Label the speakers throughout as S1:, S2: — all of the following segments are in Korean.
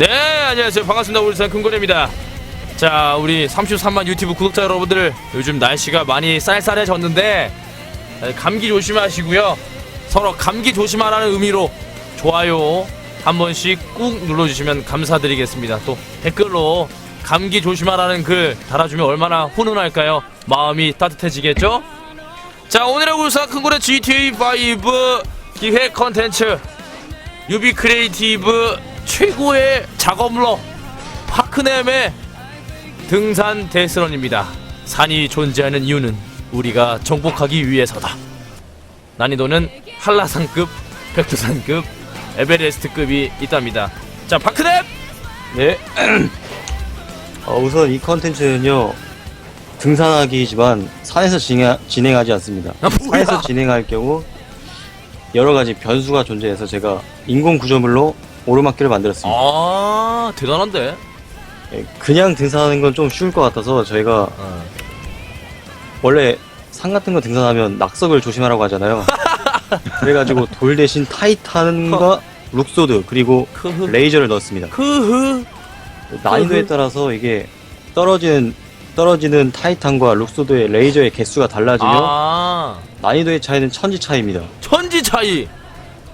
S1: 네 안녕하세요. 반갑습니다. 울산 큰고래입니다. 자 우리 33만 유튜브 구독자 여러분들 요즘 날씨가 많이 쌀쌀해졌는데 에, 감기 조심하시고요. 서로 감기 조심하라는 의미로 좋아요 한 번씩 꾹 눌러주시면 감사드리겠습니다. 또 댓글로 감기 조심하라는 글 달아주면 얼마나 훈훈할까요? 마음이 따뜻해지겠죠? 자 오늘의 울산 큰고래 GTA5 기획 컨텐츠 유비 크리에이티브 최고의 작업러 파크넴의 등산 데스런입니다. 산이 존재하는 이유는 우리가 정복하기 위해서다. 난이도는 한라산급, 백두산급, 에베레스트급이 있답니다. 자, 파크넴! 네.
S2: 어, 우선 이 컨텐츠는요 등산하기지만 산에서 진행, 진행하지 않습니다.
S1: 아, 뭐야?
S2: 산에서 진행할 경우 여러 가지 변수가 존재해서 제가 인공 구조물로 오르막길을 만들었습니다.
S1: 아, 대단한데?
S2: 예, 그냥 등산하는 건 좀 쉬울 것 같아서 저희가
S1: 어.
S2: 원래 산 같은 거 등산하면 낙석을 조심하라고 하잖아요. 그래가지고 돌 대신 타이탄과 룩소드 그리고
S1: 크흐.
S2: 레이저를 넣었습니다.
S1: 크흐.
S2: 난이도에 따라서 이게 떨어지는 떨어지는 타이탄과 룩소드의 레이저의 개수가 달라지며
S1: 아.
S2: 난이도의 차이는 천지 차이입니다.
S1: 천지 차이.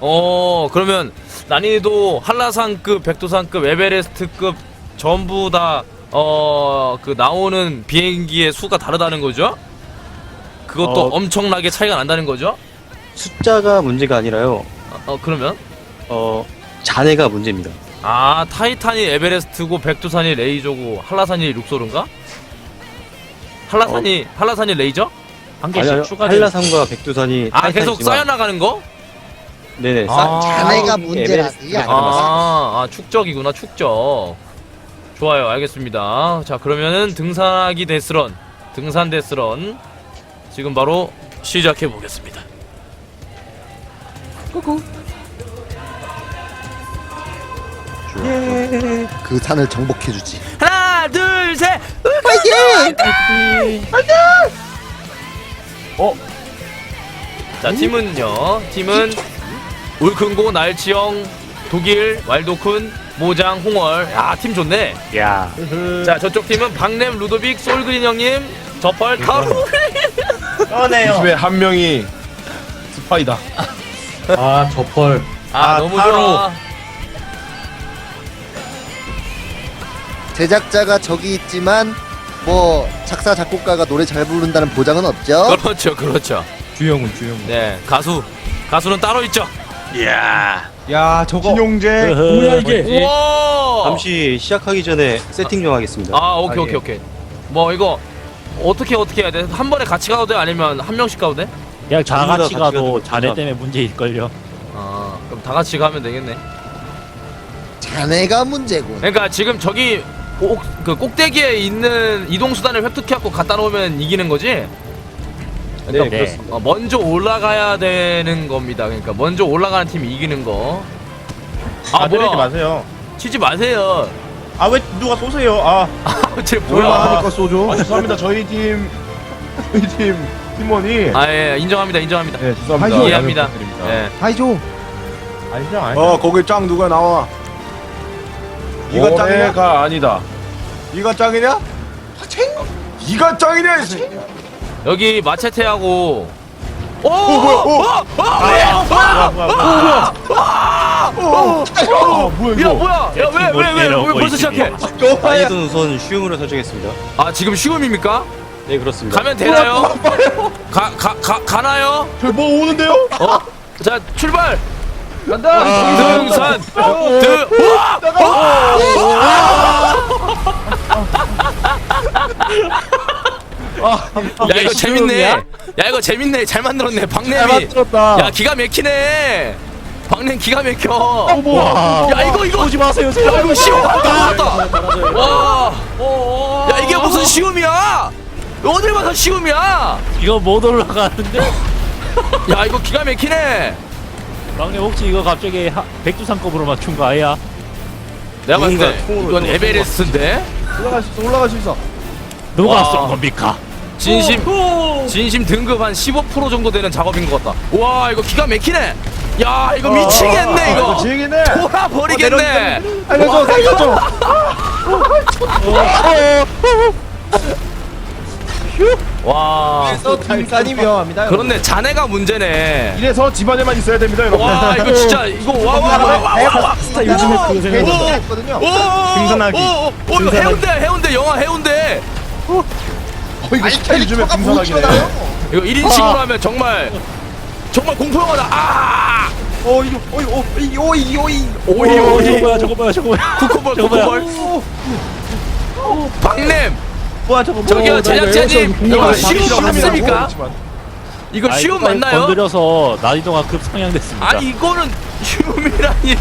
S1: 어 그러면 난이도 한라산급, 백두산급, 에베레스트급 전부 다 어 그 나오는 비행기의 수가 다르다는 거죠? 그것도
S2: 어.
S1: 엄청나게 차이가 난다는 거죠?
S2: 숫자가 문제가 아니라요.
S1: 어, 어, 그러면
S2: 어 잔해가 문제입니다.
S1: 아 타이탄이 에베레스트고 백두산이 레이저고 한라산이 룩소른가? 한라산이 한라산이 레이저?
S3: 한 개씩 추가돼.
S2: 한라산과 백두산이
S1: 아 계속
S2: 타이탄이지만-
S1: 쌓여 나가는 거?
S2: 네네.
S1: 아.
S4: 자네가
S2: 에베레스트가
S4: 문제라지
S2: 아니라.
S1: 아, 아 축적이구나 축적. 좋아요 알겠습니다. 자 그러면은 등산하기 데스런 등산 데스런 지금 바로 시작해 보겠습니다.
S4: 그 산을 정복해주지.
S1: 하나 둘셋. 어? 자 팀은요. 팀은 울큰고 날치형 독일 왈도쿤 모장 홍월 야 팀 좋네
S3: 야.
S1: 자 저쪽 팀은 박냄 루도빅 솔그린 형님 저펄 카루
S3: 떠네요.
S5: 집에 한 명이 스파이다.
S3: 아, 저펄.
S1: 아,
S5: 아,
S1: 너무
S5: 타로.
S1: 좋아
S4: 제작자가 저기 있지만 뭐 작사 작곡가가 노래 잘 부른다는 보장은 없죠
S1: 그렇죠 그렇죠
S5: 주영훈, 주영훈.
S1: 네 가수 가수는 따로 있죠
S5: 야, 저거. 신용재.
S3: 뭐야 이게?
S1: 우와
S2: 잠시 시작하기 전에 세팅 좀 하겠습니다.
S1: 아 오케이
S5: 아,
S1: 오케이
S5: 예.
S1: 오케이 뭐 이거 어떻게 어떻게 해야 돼? 한 번에 같이 가도 돼? 아니면 한 명씩 가도 돼?
S3: 그냥 다 같이
S2: 같이
S3: 가도
S2: 가도
S3: 자네. 때문에 문제일걸요.
S1: 아 그럼 다 같이 가면 되겠네
S4: 자네가 문제군
S1: 그러니까 지금 저기 꼭, 그 꼭대기에 있는 이동 수단을 획득해갖고 갖다 놓으면 이기는 거지?
S2: 네,
S3: 네.
S2: 그렇습니다.
S1: 어, 먼저 올라가야 되는 겁니다. 그러니까 먼저 올라가는 팀이 이기는 거. 아,
S5: 아, 때리지
S1: 뭐야?
S5: 마세요.
S1: 치지 마세요.
S5: 아, 왜 누가 쏘세요? 아,
S1: 쟤
S5: 뭐야? 하니까 쏘죠. 아, 죄송합니다. 저희 팀, 저희 팀 팀원이.
S1: 아, 예, 인정합니다. 인정합니다.
S5: 네, 죄송합니다.
S1: 하이죠. 이해합니다.
S5: 양해 부탁드립니다.
S1: 예.
S4: 하이조
S5: 아니죠, 아니죠.
S6: 어 거기 짱 누가 나와 이거 짱이냐?
S5: 올해가 아니다.
S6: 이가 짱이냐? 이가 짱이냐? 이 새끼야.
S1: 여기 마체테하고 오!
S6: 뭐야, 오!
S1: 어! 어! 왜?
S3: 뭐야, 뭐야, 뭐야.
S5: 아, 뭐야
S1: 야,
S5: 이거?
S1: 뭐야? 야, 왜, 왜, 왜, 벌써. 시작해?
S2: 난이도는 우선 쉬움으로 설정했습니다.
S1: 아, 지금 시험입니까?
S2: 네 그렇습니다.
S1: 가면 되나요? 가, 가, 가, 가나요?
S5: 저뭐 오는데요?
S1: 어? 자, 출발! 간다! 등산! 등, 우와! 야, 이거 재밌네. 야, 이거 재밌네. 잘 만들었네. 박냄이.
S5: 맞췄다.
S1: 야, 기가 막히네. 박냄 기가 막혀.
S3: 와.
S1: 야, 이거, 이거.
S3: 오지 마세요,
S1: 야. 이거 쉬움 왔다, 왔다. 와. 야, 이게 무슨 쉬움이야? 어딜 봐서 쉬움이야?
S3: 이거 못 올라가는데?
S1: 야, 이거 기가 막히네.
S3: 막내 혹시 이거 갑자기 하, 백두산급으로 맞춘 거 아니야?
S1: 내가 봤을 때 이건
S2: 좀
S1: 에베레스트인데?
S5: 올라갈 수 있어. 올라갈 수 있어.
S3: 누가
S1: 와.
S3: 쏜 겁니까?
S1: 진심 진심 등급 한 15% 정도 되는 작업인 것 같다. 와 이거 기가 막히네. 야 이거 미치겠네
S5: 이거
S1: 이거
S5: 지겠네.
S1: 돌아버리겠네
S5: 살려줘 살려줘.
S1: 와
S6: 그래서 등산이 위험합니다.
S1: 그렇네 자네가 문제네
S5: 이래서 집안에만 있어야 됩니다 여러분.
S1: 와 이거 진짜 이거 와와와와와
S3: 진짜 요즘에 그거 생각나.
S4: 괜히 했거든요.
S5: 등산하기.
S1: 오, 오, 이거 해운대 해운대 영화 해운대
S5: 어, 이거
S4: 못
S5: 등산하기네.
S4: 튀어나와요.
S1: 이거 1인칭으로 하면 정말 정말 공포 영화다 아
S6: 어 이거 어이 오이 오이 오이.
S1: 오이
S3: 저거
S1: 오이
S3: 뭐야 저거 뭐야 저거 뭐야.
S1: 쿠쿠볼
S3: 저거 뭐야?
S1: 쿠쿠볼 박냄
S6: 뭐야 저거 뭐.
S1: 저기요 제작자님 이거 쉬운 맞습니까? 이거
S3: 아,
S1: 쉬운
S3: 이거
S1: 맞나요?
S3: 건드려서 난이도가 급 상향됐습니다.
S1: 아니 이거는 쉬움이라니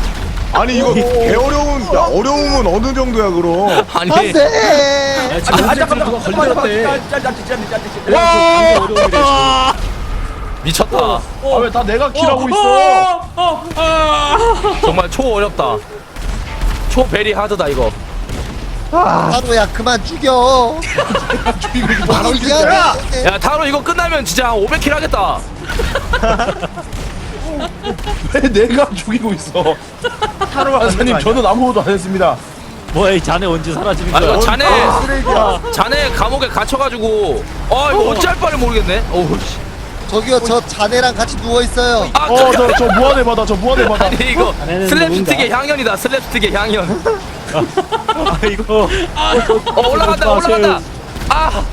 S5: 아니 이거 개 어려운 야, 어려움은 어느 정도야 그럼?
S1: 아니.
S4: 안돼.
S6: 아 잠깐만 그거 걸렸대.
S1: 미쳤다.
S5: 아왜다 내가 키라고 있어?
S1: 정말 초 어렵다. 초 베리 하드다 이거.
S4: 타로야 그만 죽여. 바로 돼.
S1: 야 타로 이거 끝나면 진짜 한 500킬 하겠다
S5: 왜 내가 죽이고 있어? 타로 아사님 저는 아무것도 안 했습니다.
S3: 뭐야 이 자네 언제 사라지는
S1: 아
S3: 거야?
S1: 이거 자네
S5: 쓰레기야.
S1: 자네 감옥에 갇혀가지고 아 이거 어찌할 바를 모르겠네 어우 씨.
S4: 저기요 저 자네랑 같이 누워 있어요.
S1: 아
S5: 어 저 저 무한의 바다 저 무한의 바다.
S1: 아니 이거
S3: 자네는
S1: 슬랩스틱의 향연이다 슬랩스틱의 향연
S3: 아 이거
S1: 어 올라간다 올라간다
S4: 아자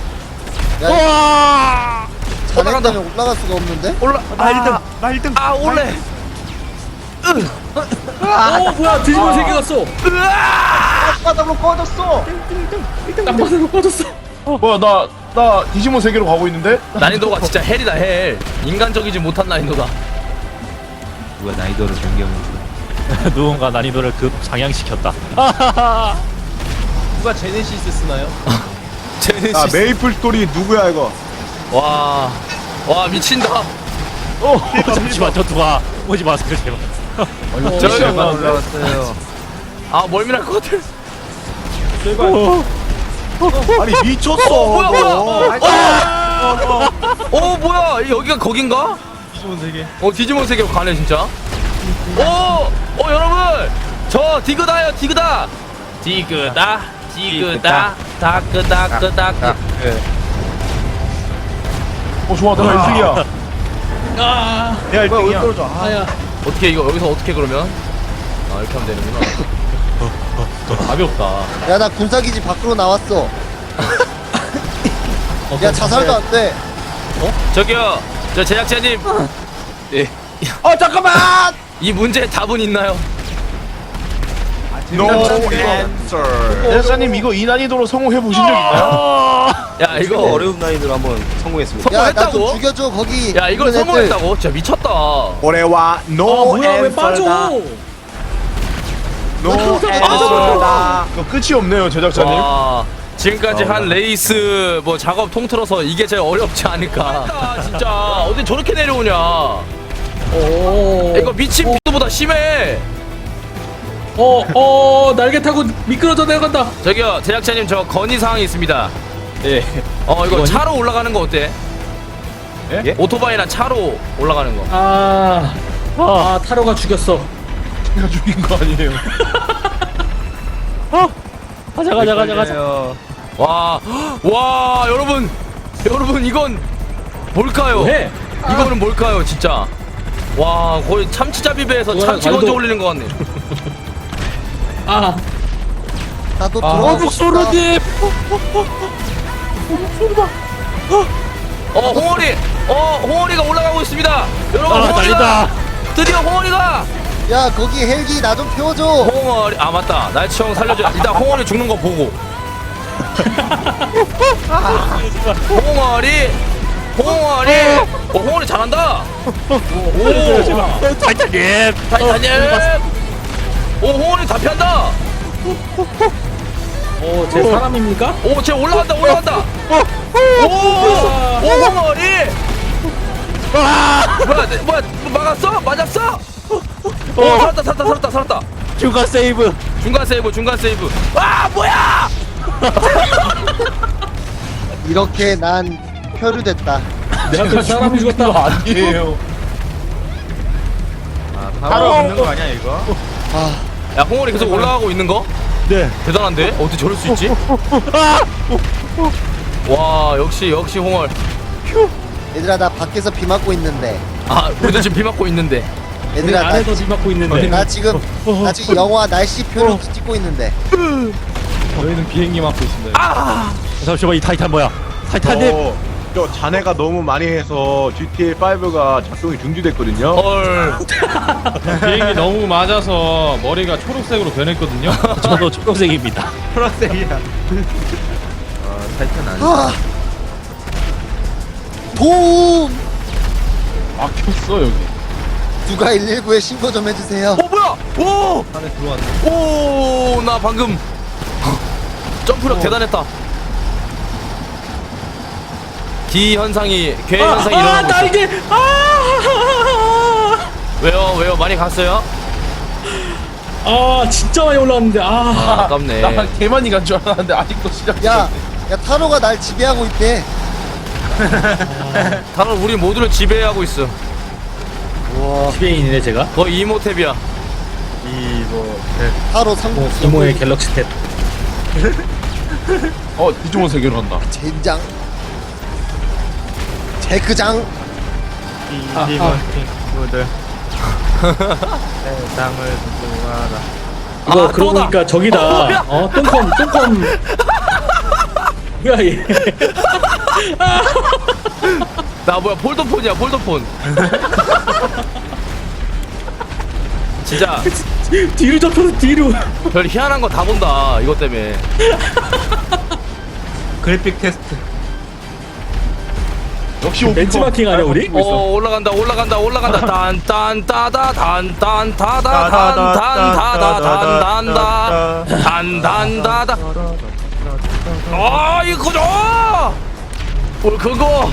S4: 네 때문에 올라갈 수가 없는데.
S1: 올라
S6: 말등 말등.
S1: 아 올래
S7: 어 뭐야 뒤집어 세개 갔어
S6: 바닥으로 꺼졌어.
S7: 땅바닥으로 빠졌어
S5: 뭐야 나 나 디지몬 세계로 가고 있는데?
S1: 난이도가 진짜 헬이다 헬 인간적이지 못한 난이도다
S2: 누가 난이도를 변경했어.
S3: 누군가 난이도를 급 상향시켰다.
S6: 누가 제네시스 쓰나요?
S1: 제네시스
S5: 아 메이플 스토리 누구야 이거?
S1: 와, 와 미친다.
S3: 어 잠시만 저 누가 오지 마세요 제발.
S1: 저기
S6: 올라왔어요.
S1: 아 멀미날 것 같아.
S5: 아니 미쳤어.
S1: 어 뭐야 뭐야?
S5: 너.
S1: 어 뭐야 여기가 거긴가?
S6: 디지몬 세계.
S1: 어 디지몬 세계로 가네 진짜. 오, 어 여러분 저 디그다요 디그다. 디그다 디그다 다크다크다크.
S5: 어 좋아 내가 1등이야.
S7: 아
S6: 내가 1등이야. 떨어져. 아,
S7: 아야
S1: 어떻게 이거 여기서 어떻게 그러면? 아 이렇게 하면 되는구나. 가볍다.
S4: 야 나 군사기지 밖으로 나왔어. 야 자살도 안 돼.
S1: 저기요 저 제작자님
S6: 어 잠깐만.
S1: 이 문제의 답은 있나요?
S5: No answer. 대사님 이거 이 난이도로 성공해 보신 적 있나요?
S1: 야
S2: 이거
S1: 이거
S2: 어려운 난이도로 한번 성공했습니다.
S4: 야 나 좀
S1: 성공했다고?
S4: 죽여줘 거기.
S1: 야 이걸
S4: 있는 애들.
S1: 성공했다고? 진짜 미쳤다.
S5: 올해와
S7: 아
S5: no
S7: 뭐야 왜
S5: answer다. No answer다. 그 끝이 없네요 제작자님.
S1: 와 지금까지 한 레이스 뭐 작업 통틀어서 이게 제일 어렵지 않을까 진짜 어디 저렇게 내려오냐
S7: 오
S1: 이거 미친 비도보다 심해
S7: 어 어 날개 타고 미끄러져 내려간다
S1: 저기요 제작자님 저 건의 사항이 있습니다
S2: 예.
S1: 어 이거 차로 올라가는 거 어때?
S5: 예?
S1: 오토바이나 차로 올라가는 거
S7: 아, 아 타로가 죽였어
S5: 제가 죽인 거 아니에요.
S3: 가자 가자 가자 가자.
S1: 와, 와, 여러분, 여러분 이건 뭘까요?
S7: 해
S1: 이거는 뭘까요, 진짜? 와, 거의 참치잡이 배에서
S7: 뭐야,
S1: 참치
S7: 말도-
S1: 건져 올리는 것 같네.
S7: 아
S4: 나도
S7: 아,
S4: 들어가고 싶다.
S3: 소르님.
S1: 어, 홍어리, 어, 홍어리가 올라가고 있습니다. 여러분,
S3: 아
S1: 홍어리가. 드디어 홍어리가
S4: 야 거기 헬기 나 좀 태워줘.
S1: 홍어리, 아 맞다, 날치형 살려줘. 일단 홍어리 죽는 거 보고. 홍어리, 홍어리, 어, 홍어리 잘한다. 오,
S3: 제발. 타이타님.
S1: 타이타님. 오, 홍어리 다 피한다.
S7: 사람입니까?
S1: 오, 쟤 올라간다, 올라간다. 오, 오, 홍어리. 뭐야, 내- 뭐야, 막았어? 맞았어? 오, 살았다, 살았다, 살았다, 살았다.
S3: 중간 세이브.
S1: 중간 세이브, 중간 세이브. 아, 뭐야?
S4: 이렇게 난 표류됐다.
S7: 내 앞에 사람이 죽었다
S5: 아니에요.
S6: 타로 붙는 거 아니야 이거?
S1: 야 홍원이 계속 올라가고 있는 거?
S3: 네.
S1: 대단한데? 어떻게 저럴 수 있지? 와 역시 역시 홍월
S4: 얘들아 나 밖에서 비 맞고 있는데
S1: 아 우리도 지금 비 맞고 있는데
S4: 얘들아 나,
S7: 안에서 비 맞고 있는데.
S4: 나 지금 나 지금 영화 날씨표를 찍고 있는데
S3: 저희는 비행기 맡고 있습니다. 아! 잠시만 이 타이탄 뭐야? 타이탄님.
S6: 어, 저 잔해가 너무 많이 해서 GTA 5가 작동이 중지됐거든요.
S1: 헐
S8: 비행기 너무 맞아서 머리가 초록색으로 변했거든요.
S3: 저도 초록색입니다.
S6: 프라색이야.
S4: 아 도움
S5: 막혔어 여기.
S4: 누가 119에 신고 좀 해주세요
S1: 어 뭐야 오 안에 들어왔네 오 나 방금 점프력 대단했다 기 현상이 괴 현상이
S7: 아,
S1: 일어나고
S7: 나
S1: 있어.
S7: 이제 아,
S1: 왜요 왜요? 많이 갔어요?
S7: 아 진짜 많이 올라왔는데 아,
S1: 아 아깝네.
S5: 나 개만이 간 줄 알았는데 아직도 시작.
S4: 야, 야 타로가 날 지배하고 있대.
S1: 다른 우리 모두를 지배하고 있어.
S7: 지배인이네 제가.
S1: 거의 이모탭이야.
S4: 타로 상공
S7: 뭐 이모의 갤럭시 탭.
S5: 어 이중원 세계로 간다.
S4: 젠장 제크장
S7: 아, 아.
S6: 친구들 세상을 구하라.
S7: 이거
S1: 아,
S7: 그러고
S1: 또다.
S7: 보니까 저기다.
S1: 어?
S7: 어, 똥컴, 똥컴. 뭐야 얘.
S1: 나 뭐야 폴더폰이야 폴더폰 진짜
S7: 뒤로 접혀서 뒤로.
S1: 별 희한한 거 다 본다 이것 때문에
S6: 그래픽 테스트.
S5: 역시 오피커.
S7: 벤치마킹 아니야 우리?
S1: 어 올라간다 올라간다 올라간다 딴딴따다 단딴따다 단단단단단단다 단단다다 아 이거 줘! 올 그거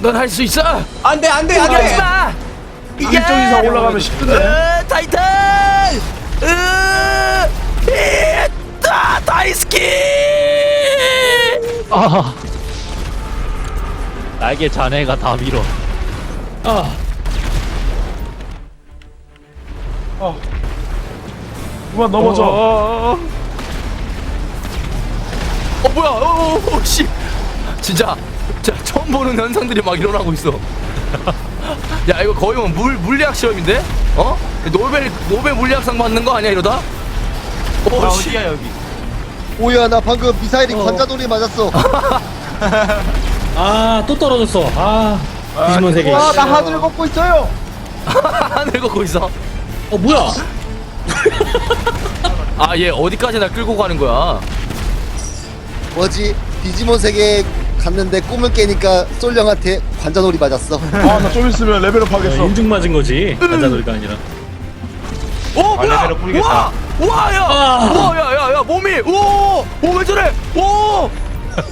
S1: 넌 할 수 있어
S6: 안돼 안돼
S1: 포기하지 마
S5: 일정 이상 올라가면 10분 되네.
S1: 으, 타이탄 으, 이따 다이스키
S3: 아. 날개 자네가 다 밀어.
S7: 아,
S5: 그만 넘어져.
S1: 어 뭐야 어, 어, 어, 씨 진짜 진짜 처음 보는 현상들이 막 일어나고 있어 야 이거 거의 뭐 물, 물리학 시험인데? 어? 노벨 노벨 물리학상 받는 거 아니야 이러다? 어, 씨.
S6: 여기?
S4: 오야 나 방금 미사일이 관자놀이 맞았어
S7: 아, 또 떨어졌어. 아, 디지몬 세계.
S6: 와나 하늘 걷고 있어요.
S1: 하늘 걷고 있어
S7: 어, 뭐야?
S1: 아 얘 어디까지나 끌고 가는 거야
S4: 뭐지 디지몬 세계에 갔는데 꿈을 깨니까 솔령한테 관자놀이 맞았어
S5: 아 나 좀 있으면 레벨업 하겠어.
S7: 인중 맞은 거지. 관자놀이가 아니라.
S1: 오 어, 뭐야
S6: 레벨업 뿌리겠다.
S1: 와와야
S7: 아.
S1: 와야 야 야 몸이 오 오 왜 저래 오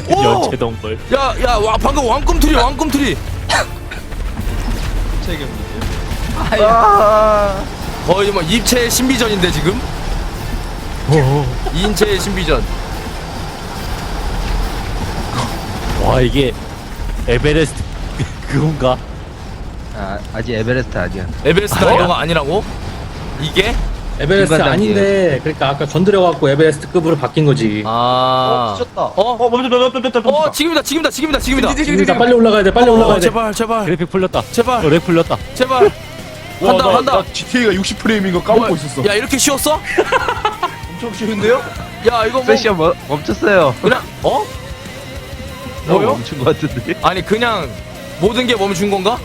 S1: 오!
S3: 연체동물.
S1: 야, 야, 와, 방금 왕꿈틀이, 왕꿈틀이. 거의 뭐 입체의 신비전인데 지금. 인체의 신비전.
S3: 와 이게 에베레스트 그건가?
S9: 아, 아직 에베레스트 아니야.
S1: 에베레스트가 이런 거 아니라고? 이게?
S7: 에베레스트
S9: 일반
S7: 아닌데, 그러니까 아까 건드려갖고 에베레스트급으로 바뀐 거지.
S1: 아.
S6: 졌다.
S1: 어?
S6: 어 멈췄다 멈췄다 멈췄다.
S1: 어, 지금이다, 지금이다, 지금이다, 지금이다.
S7: 지금이다 빨리 올라가야 돼, 빨리 올라가야
S1: 어,
S7: 돼.
S1: 제발, 제발,
S3: 그래픽 풀렸다.
S1: 제발,
S3: 어, 렉 풀렸다.
S1: 제발.
S5: 와,
S1: 간다,
S5: 나,
S1: 간다.
S5: 나 GTA가 60 프레임인 거 까먹고 있었어.
S1: 야, 이렇게 쉬웠어?
S6: 엄청 쉬운데요?
S1: 야, 이거 뭐.
S9: 패션 뭐, 멈췄어요.
S1: 그냥, 어? 뭐요?
S9: 멈춘 것 같은데.
S1: 아니, 그냥 모든 게 멈춘 건가?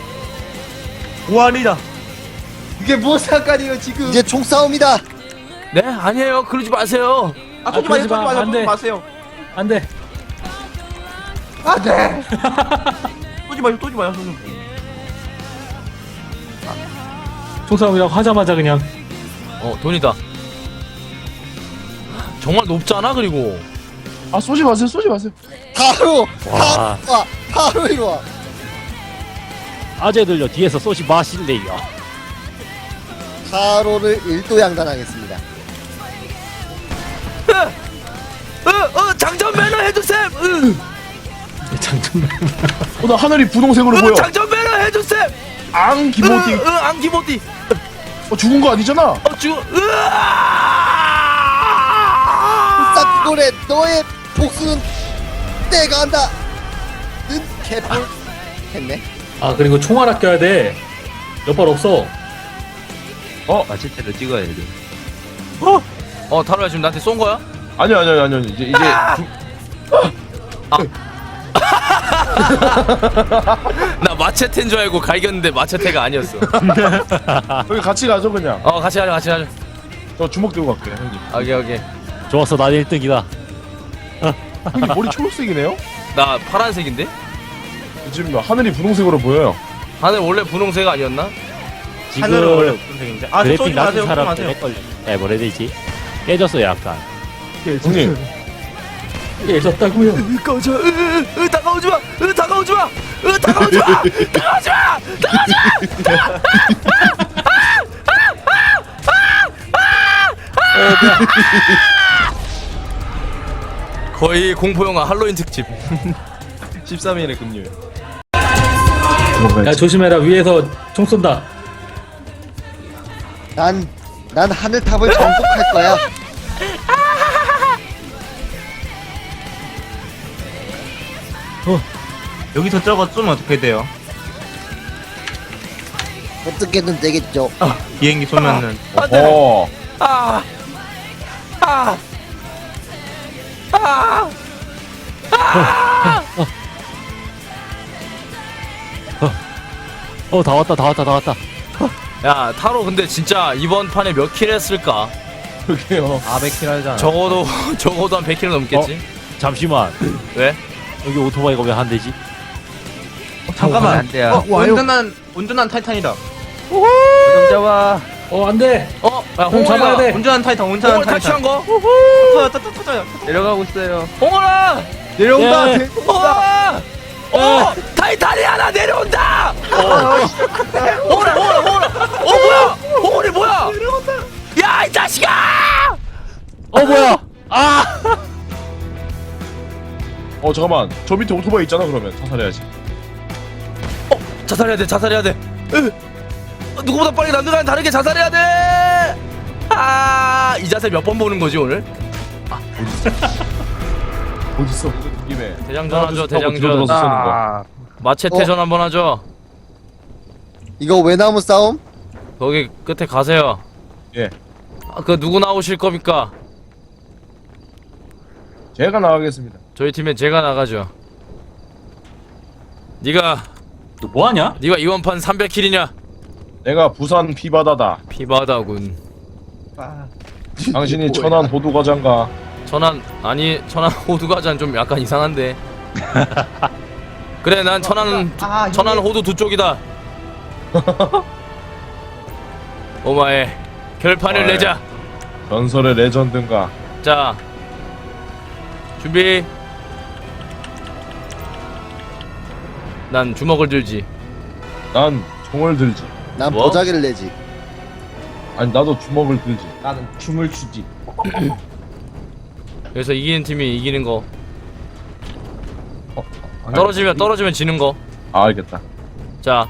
S6: 보안이다.
S4: 이게 무슨 상관이에요 지금 이제 총싸움이다
S1: 네, 아니에요. 그러지 마세요.
S6: 아 쏘지
S7: 아,
S6: 마세요
S7: 그러지 마.
S6: 쏘지 마세요
S7: 안 돼.
S6: 쏘지 마세요.
S7: 안 돼.
S6: 안돼. 쏘지 마요 쏘지 마요 쏘지 마요.
S7: 총싸움이라고 하자마자 그냥.
S1: 어, 돈이다. 정말 높잖아, 그리고.
S5: 아 쏘지 마세요 쏘지 마세요.
S4: 바로
S3: 와.
S4: 바로 와 바로 이리 와
S3: 아재들요 뒤에서 쏘지 마실래요.
S4: 타로를 일도양단하겠습니다
S1: 으, 으, 장전 매너 해주셈! 으,
S7: 장점.
S5: 어, 나 하늘이 분홍색으로
S1: 으,
S5: 보여.
S1: 장전 매너 해주셈!
S5: 앙
S1: 으,
S5: 기모티.
S1: 으, 안기모티.
S5: 어 죽은 거 아니잖아.
S1: 어 죽어 으아
S4: 싹고래 너의 복수는 내가 한다. 는 개뿔 했네.
S7: 아 그리고 총알 아껴야 돼. 몇발 없어.
S9: 마체테로 찍어야 돼.
S1: 어 타로야 지금 나한테 쏜 거야?
S5: 아니 아니 아니 아니 이제 이제 주-
S1: 나 마체테인 줄 알고 갈겼는데 마체테가 아니었어
S5: 여기 같이 가죠 그냥.
S1: 어 같이 가자 같이 가자
S5: 저 주먹 들고 갈게 형님.
S1: 오케이 오케이
S3: 좋았어 난 1등이다
S5: 형님 머리 초록색이네요?
S1: 나 파란색인데?
S5: 지금 하늘이 분홍색으로 보여요.
S1: 하늘 원래 분홍색 아니었나?
S3: 지금 그래픽 낮은 사람한테 헷갈려 야 뭐라 해야 되지 깨졌어 약간
S5: 형님
S7: 깨졌다고요.
S1: 으 꺼져 으, 으, 으 다가오지 마! 으 다가오지 마! 으 다가오지 마! 다가오지 마! 거의 공포 영화 할로윈 특집
S6: 13일에 금요일.
S7: 야 조심해라 위에서 총 쏜다.
S4: 난, 난 하늘탑을 정복할 거야.
S6: 여기서 저거 쏘면 어떻게 돼요?
S4: 어떻게든 되겠죠.
S6: 비행기 쏘면은
S5: 어
S1: 아! 아! 아!
S3: 어 다 왔다 다 왔다 다 왔다
S1: 야 타로 근데 진짜 이번 판에 몇 킬 했을까?
S5: 그게요.
S1: 적어도 적어도 한 100킬 넘겠지?
S3: 잠시만
S1: 왜?
S3: 여기 오토바이가 왜한 대지?
S6: 잠깐만.
S9: 안 돼요.
S6: 어, 온전한 온전한 타이탄이다.
S9: 좀 잡아.
S7: 어 안 돼.
S1: 어? 야
S7: 공 잡아야
S1: 홍원아
S7: 돼.
S6: 온전한 타이탄, 온전한
S1: 탈취한
S6: 타이탄.
S1: 거?
S6: 터져, 터져, 터져요.
S9: 내려가고 있어요.
S1: 홍원아!
S5: 내려온다.
S3: 예.
S5: 대-
S1: 홍원아! 어! 타이탄이 하나 내려온다! 홍원아 홍원아 홍원아! 어 뭐야! 홍원이 뭐야! 야 이 자식아!
S3: 어 뭐야
S5: 어 잠깐만. 저 밑에 오토바이 있잖아 그러면 자살해야지.
S1: 자살해야 돼 자살해야 돼 으. 어, 누구보다 빨리 남들과는 다르게 자살해야 돼! 아, 이 자세 몇 번 보는 거지 오늘?
S5: 어디 있어? 김에.
S1: 대장전 하죠, 대장전.
S9: 아,
S1: 마체테전
S4: 어?
S1: 한번 하죠.
S4: 이거 외나무 싸움?
S1: 거기 끝에 가세요.
S5: 예.
S1: 아, 그 누구 나오실 겁니까?
S5: 제가 나가겠습니다.
S1: 저희 팀엔 제가 나가죠. 네가
S7: 너 뭐하냐?
S1: 네가 이번 판 300킬이냐?
S5: 내가 부산 피바다다.
S1: 피바다군.
S5: 당신이 천안 호두과장가.
S1: 천안 아니 천안 호두과자는 좀 약간 이상한데. 그래 난 천안 천안 호두 두 쪽이다. 오마에 결판을
S5: 오마에.
S1: 내자.
S5: 전설의 레전드인가.
S1: 자 준비. 난 주먹을 들지.
S5: 난 총을 들지.
S4: 난
S1: 뭐?
S4: 보자기를 내지.
S5: 아니 나도 주먹을 들지.
S6: 나는 춤을 추지.
S1: 그래서 이기는 팀이 이기는 거.
S5: 아니,
S1: 떨어지면 떨어지면 지는 거.
S5: 아 알겠다.
S1: 자.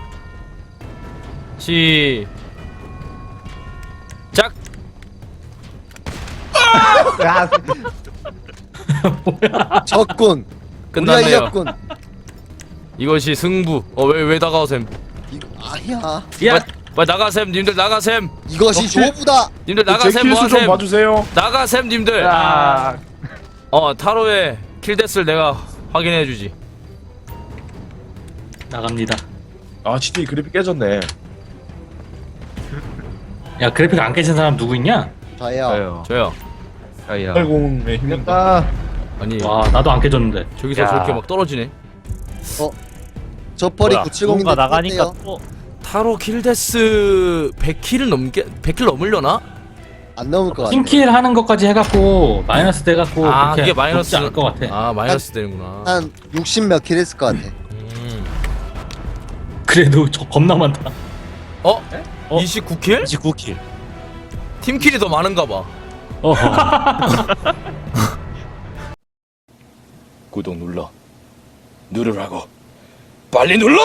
S1: 시. 작.
S4: 적군. 우리가
S1: 끝났네요.
S4: 이겼군.
S1: 이것이 승부. 어왜왜 다가오셈?
S4: 이거 아니야.
S1: 빨리, 빨리 나가셈 님들 나가셈.
S4: 이것이
S5: 역시-
S4: 조부다.
S1: 님들
S5: 제
S1: 나가셈
S5: 킬수 좀
S1: 뭐하셈?
S5: 봐주세요.
S1: 나가셈 님들.
S9: 아,
S1: 어 타로의 킬데스를 내가 확인해 주지.
S7: 나갑니다.
S5: 아 GTA 그래픽 깨졌네.
S7: 야 그래픽 안 깨진 사람 누구 있냐?
S4: 저요.
S9: 저요.
S1: 저요.
S9: 저요.
S5: 80의 힘.
S1: 아니
S7: 와 나도 안 깨졌는데.
S1: 저기서
S3: 야.
S1: 저렇게 막 떨어지네.
S4: 저 펄이
S3: 뭐야,
S4: 970인데
S3: 누군가 나가니까 또
S1: 타로 킬데스 100킬 넘게 100킬 넘으려나?
S4: 안 넘을 것 같아.
S7: 팀킬 하는 것까지 해갖고 마이너스 돼갖고
S1: 아
S7: 그렇게
S1: 그게 마이너스
S7: 높지 않을 것 같아.
S1: 아 마이너스 되는구나.
S4: 한 60 몇 킬 했을 것 같아.
S1: 음.
S7: 그래도 저 겁나 많다.
S1: 어?
S3: 어?
S1: 29킬?
S3: 29킬
S1: 팀킬이 더 많은가 봐. 구독 눌러. 누르라고. 빨리 눌러!